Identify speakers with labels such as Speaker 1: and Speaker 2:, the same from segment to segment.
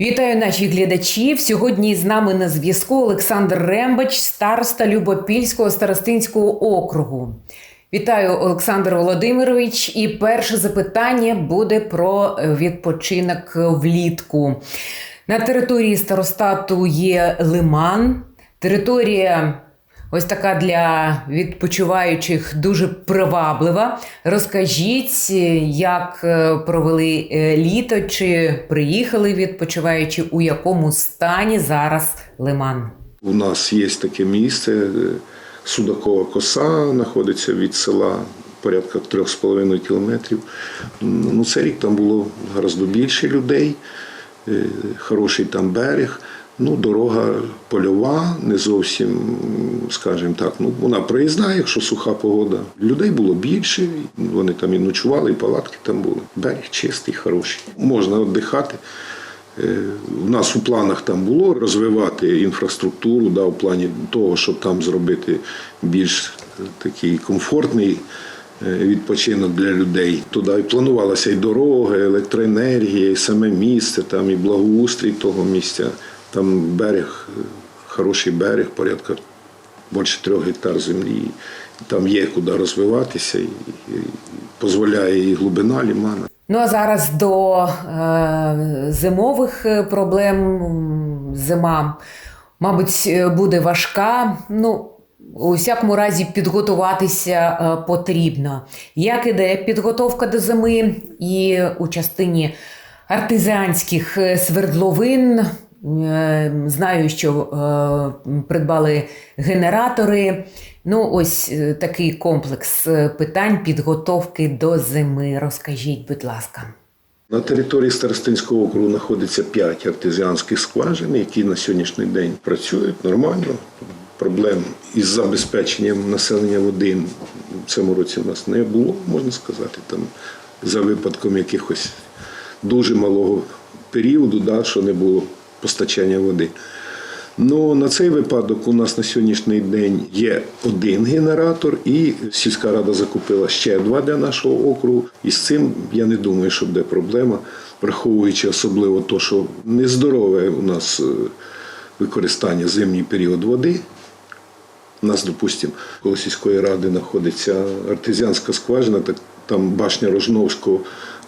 Speaker 1: Вітаю наших глядачів. Сьогодні з нами на зв'язку Олександр Рембач, староста Любопільського старостинського округу. Вітаю, Олександр Володимирович. І перше запитання буде про відпочинок влітку. На території старостату є лиман. Територія ось така для відпочиваючих дуже приваблива. Розкажіть, як е, провели е, літо, чи приїхали відпочиваючи, у якому стані зараз лиман?
Speaker 2: У нас є таке місце, е, Судакова коса, знаходиться від села порядка 3,5 кілометрів. Ну, цей рік там було гораздо більше людей, хороший там берег. Ну, дорога польова, не зовсім, скажімо так, ну вона проїзна, якщо суха погода. Людей було більше, вони там і ночували, і палатки там були. Берег чистий, хороший. Можна віддихати. Е, У нас у планах там було розвивати інфраструктуру, да, в плані того, щоб там зробити більш е, такий комфортний е, відпочинок для людей. Туди і планувалася і дорога, і електроенергія, і саме місце, там і благоустрій того місця. Там берег, хороший берег, порядка більше трьох гектар землі. Там є куди розвиватися, і, дозволяє і глибина лімана.
Speaker 1: Ну а зараз до е, зимових проблем. Зима, мабуть, буде важка. Ну, у всякому разі, підготуватися е, потрібно. Як іде підготовка до зими і у частині артизанських е, свердловин? Е, Знаю, що е, придбали генератори. Ну, ось е, такий комплекс е, питань підготовки до зими. Розкажіть, будь ласка.
Speaker 2: На території Старостинського округу знаходиться 5 артезіанських скважин, які на сьогоднішній день працюють нормально. Проблем із забезпеченням населення води в цьому році в нас не було, можна сказати, там за випадком якихось дуже малого періоду, да, що не було постачання води. Ну, на цей випадок у нас на сьогоднішній день є один генератор, і сільська рада закупила ще два для нашого округу. І з цим я не думаю, що буде проблема, враховуючи особливо те, що нездорове у нас е, використання зимній період води. У нас, допустимо, коло сільської ради знаходиться артезіанська скважина, так там башня Рожновського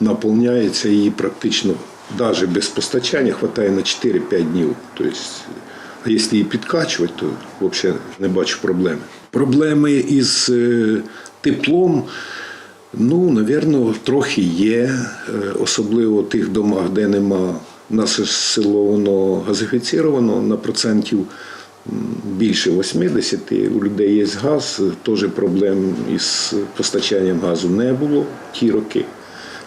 Speaker 2: наповняється і практично навіть без постачання вистачає на 4-5 днів. Тобто, а якщо її підкачувати, то взагалі не бачу проблеми. Проблеми із е, теплом, ну, напевно, трохи є, е, особливо в тих домах, де нема. Нас село воно газифіціровано на процентів більше 80. У людей є газ, теж проблем із постачанням газу не було ті роки.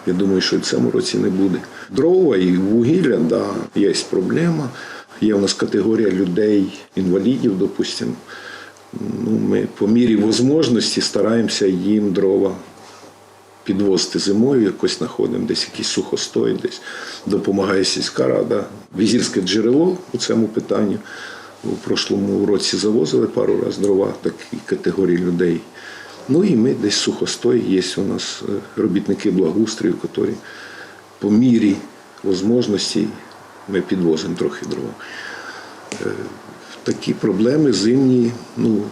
Speaker 2: Я думаю, що і в цьому році не буде. Дрова і вугілля, да, є проблема. Є у нас категорія людей, інвалідів, допустимо. Ну, ми по мірі можливості стараємося їм дрова підвозити зимою, якось знаходимо десь якийсь сухостой, десь допомагає сільська рада. Візірське джерело у цьому питанні. У прошлому році завозили пару разів дрова такій категорії людей. Ну і ми десь сухостой, є у нас е, робітники благоустрою, які по мірі можливості ми підвозимо трохи дрова. Е, Такі проблеми зимні. Ну,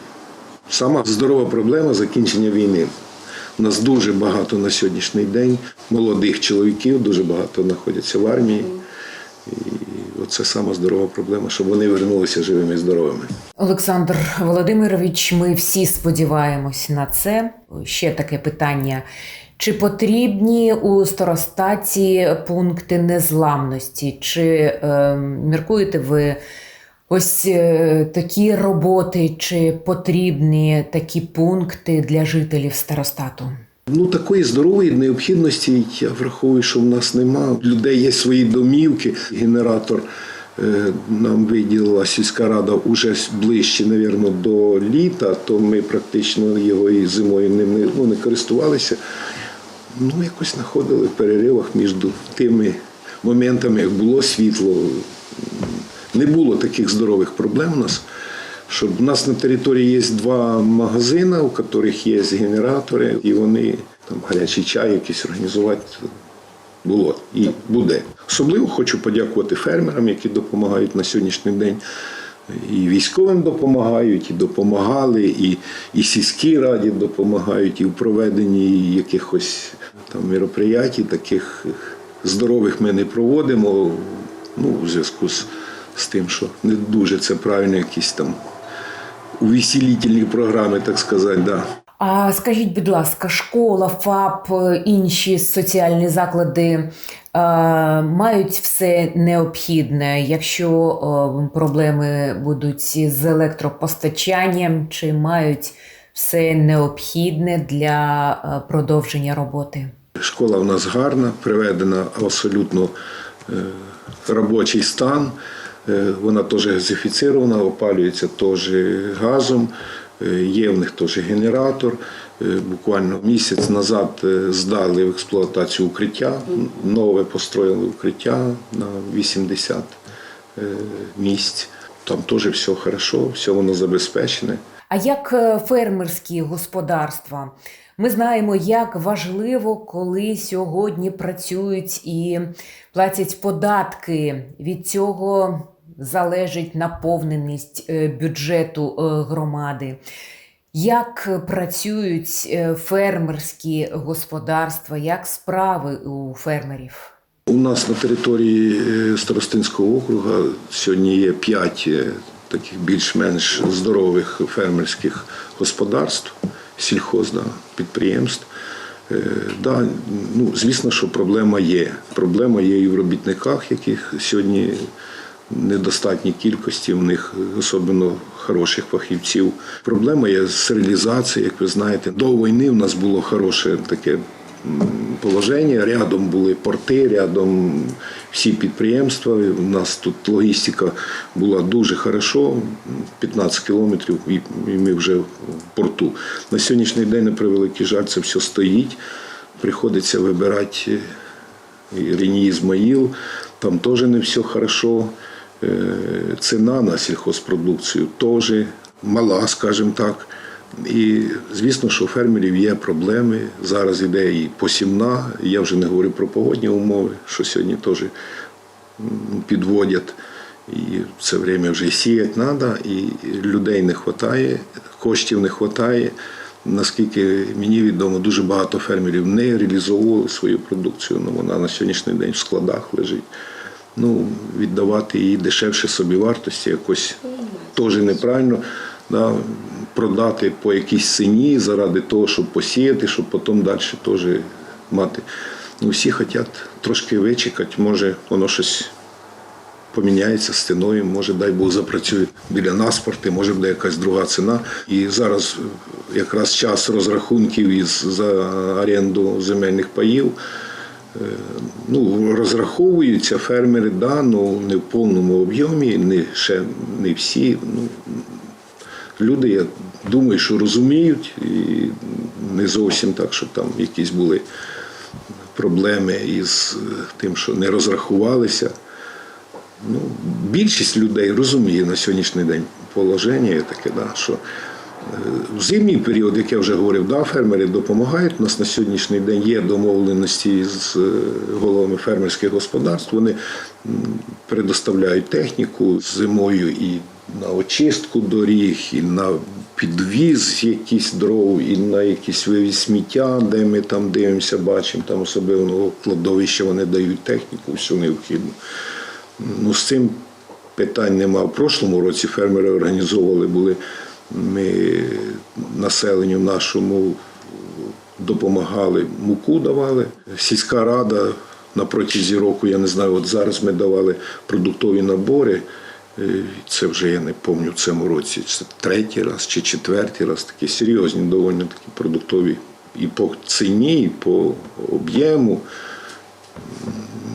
Speaker 2: сама здорова проблема закінчення війни. У нас дуже багато на сьогоднішній день молодих чоловіків, дуже багато знаходяться в армії. І оце сама здорова проблема, щоб вони вернулися живими і здоровими.
Speaker 1: Олександр Володимирович, ми всі сподіваємось на це. Ще таке питання. Чи потрібні у старостаті пункти незламності? Чи е, міркуєте ви ось е, такі роботи, чи потрібні такі пункти для жителів старостату?
Speaker 2: Ну, такої здорової необхідності, я враховую, що в нас нема. У людей є свої домівки. Генератор е, нам виділила сільська рада уже ближче, мабуть, до літа, то ми практично його і зимою ним ну, не користувалися. Ну, якось знаходили в переривах між тими моментами, як було світло. Не було таких здорових проблем у нас. Щоб у нас на території є два магазини, у яких є генератори, і вони там гарячий чай якийсь організувати було і буде. Особливо хочу подякувати фермерам, які допомагають на сьогоднішній день. І військовим допомагають, і допомагали, і, і сільській раді допомагають, і в проведенні якихось там мероприятій, таких здорових ми не проводимо. Ну, в зв'язку з, з тим, що не дуже це правильно, якісь там увеселительні програми, так сказати. Да.
Speaker 1: А скажіть, будь ласка, школа, ФАП, інші соціальні заклади е, мають все необхідне, якщо е, проблеми будуть з електропостачанням, чи мають все необхідне для е, продовження роботи?
Speaker 2: Школа в нас гарна, приведена в абсолютно е, робочий стан. Е, Вона теж газифіцирована, опалюється теж газом. Е, Є в них теж генератор. Е, Буквально місяць назад здали в експлуатацію укриття, нове построїли укриття на 80 е, місць. Там теж все хорошо, все воно забезпечене.
Speaker 1: А як фермерські господарства? Ми знаємо, як важливо, коли сьогодні працюють і платять податки. Від цього залежить наповненість е, бюджету е, громади. Як працюють е, фермерські господарства, як справи у фермерів?
Speaker 2: У нас на території Старостинського округа сьогодні є п'ять таких більш-менш здорових фермерських господарств, сільхоз, да, підприємств. Да, ну, звісно, що проблема є. Проблема є і в робітниках, яких сьогодні недостатній кількості, в них особливо хороших фахівців. Проблема є з реалізацією, як ви знаєте. До війни в нас було хороше таке положення. Рядом були порти, рядом всі підприємства. У нас тут логістика була дуже хорошо, 15 кілометрів, і ми вже в порту. На сьогоднішній день, на превеликий жаль, це все стоїть. Приходиться вибирати і Рені Ізмаїл, там теж не все хорошо. Е, Ціна на сільхозпродукцію теж мала, скажімо так. І звісно, що у фермерів є проблеми. Зараз іде і посівна. Я вже не говорю про погодні умови, що сьогодні теж підводять. І в це время вже сіяти треба, і людей не вистачає, коштів не вистачає. Наскільки мені відомо, дуже багато фермерів не реалізовували свою продукцію, але вона на сьогоднішній день в складах лежить. Ну, віддавати її дешевше собівартості якось теж неправильно. Да, продати по якійсь ціні заради того, щоб посіяти, щоб потім далі теж мати. Ну, всі хочуть трошки вичекати, може воно щось поміняється з може, дай Бог запрацює біля нас порти, може буде якась друга ціна. І зараз якраз час розрахунків із за оренду земельних паїв. Е, Ну, розраховуються фермери, да, ну не в повному об'ємі, не ще не всі. Ну, люди, я думаю, що розуміють, і не зовсім так, що там якісь були проблеми із е, тим, що не розрахувалися. Ну, більшість людей розуміє на сьогоднішній день положення таке, да, що в зимній період, як я вже говорив, да, фермери допомагають. У нас на сьогоднішній день є домовленості з е, головами фермерських господарств. Вони предоставляють техніку зимою і на очистку доріг, і на підвіз якісь дров, і на якийсь вивіз сміття, де ми там дивимося, бачимо, там особливо кладовище вони дають техніку, всю необхідну. Ну, з цим питань нема. В прошлому році фермери організовували були ми населенню нашому допомагали, муку давали. Сільська рада на протязі року, я не знаю, от зараз ми давали продуктові набори. Це вже я не пам'ятаю в цьому році. Це третій раз чи четвертий раз такі серйозні, доволі такі продуктові і по ціні, і по об'єму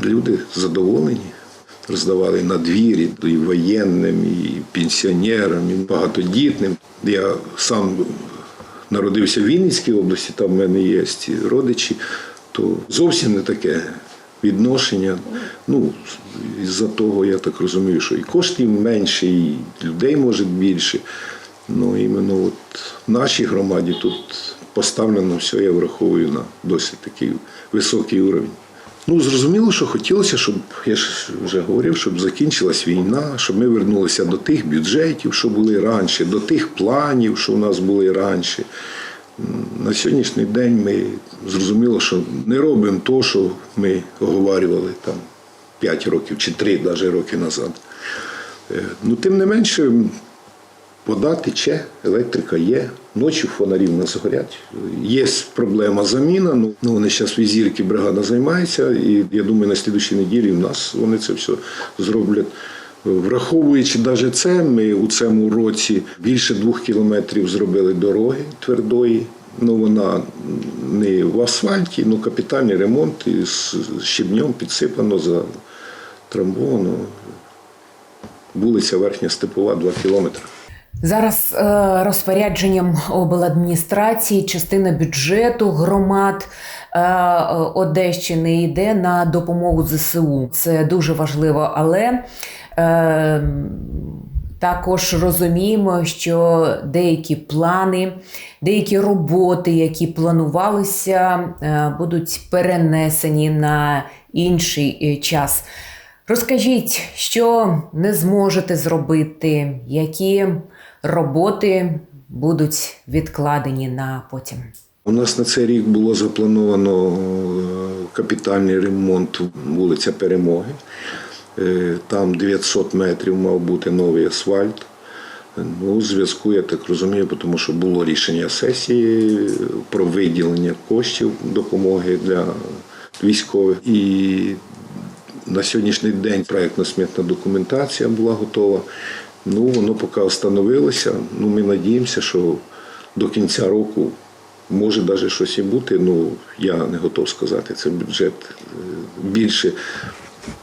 Speaker 2: люди задоволені. Роздавали на двірі і воєнним, і пенсіонерам, і багатодітним. Я сам народився в Вінницькій області, там в мене є родичі, то зовсім не таке відношення. Ну, із-за того, я так розумію, що і коштів менше, і людей може більше. Ну, іменно от в нашій громаді тут поставлено все, я враховую на досить такий високий уровень. Ну, зрозуміло, що хотілося, щоб я ж вже говорив, щоб закінчилась війна, щоб ми вернулися до тих бюджетів, що були раніше, до тих планів, що у нас були раніше. На сьогоднішній день ми зрозуміло, що не робимо то, що ми оговарювали там 5 років чи 3 навіть роки назад. Е, Ну, тим не менше, Вода тече, електрика є, ночі фонарі в нас горять. Є проблема заміна. Ну, ну вони зараз візірки бригада займається, і я думаю, на слідчій неділі в нас вони це все зроблять. Враховуючи навіть це, ми у цьому році більше двох кілометрів зробили дороги твердої. Ну, вона не в асфальті, ну капітальний ремонт і з щебнем підсипано, затрамбовано. Вулиця Верхня Степова, 2 кілометри.
Speaker 1: Зараз е, розпорядженням обладміністрації частина бюджету громад е, Одещини йде на допомогу ЗСУ. Це дуже важливо, але е, також розуміємо, що деякі плани, деякі роботи, які планувалися, будуть перенесені на інший час. Розкажіть, що не зможете зробити, які роботи будуть відкладені на потім.
Speaker 2: У нас на цей рік було заплановано е, капітальний ремонт вулиця Перемоги. Е, Там 900 метрів мав бути новий асфальт. Ну, у зв'язку, я так розумію, тому що було рішення сесії про виділення коштів допомоги для військових. І на сьогоднішній день проєктно-смітна документація була готова. Ну, воно поки встановилося. Ну, ми надіємося, що до кінця року може навіть щось і бути. Ну, я не готов сказати. Це бюджет е, більше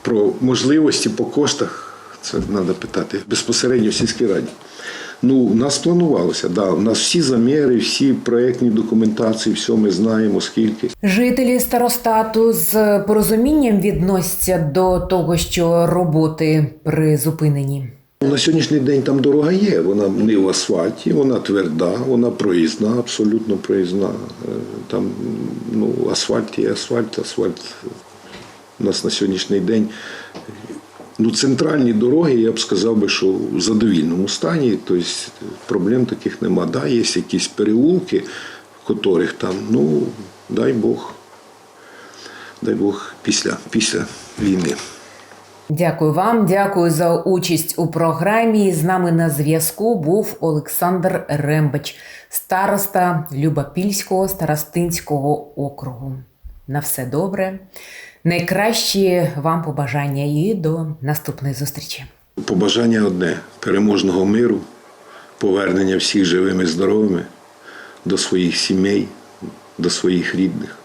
Speaker 2: про можливості по коштах. Це треба питати безпосередньо в сільській раді. Ну, у нас планувалося, да, у нас всі заміри, всі проєктні документації, все ми знаємо, скільки.
Speaker 1: Жителі старостату з порозумінням відносяться до того, що роботи призупинені.
Speaker 2: На сьогоднішній день там дорога є, вона не в асфальті, вона тверда, вона проїзна, абсолютно проїзна. Е, Там ну, асфальт є асфальт, асфальт у нас на сьогоднішній день. Ну, центральні дороги, я б сказав би, що в задовільному стані, тобто проблем таких нема. Да, є якісь переулки, в котрих там, ну, дай Бог, дай Бог, після, після війни.
Speaker 1: Дякую вам, дякую за участь у програмі. З нами на зв'язку був Олександр Рембач, староста Любопільського старостинського округу. На все добре. Найкращі вам побажання і до наступної зустрічі.
Speaker 2: Побажання одне переможного миру, повернення всіх живими, здоровими до своїх сімей, до своїх рідних.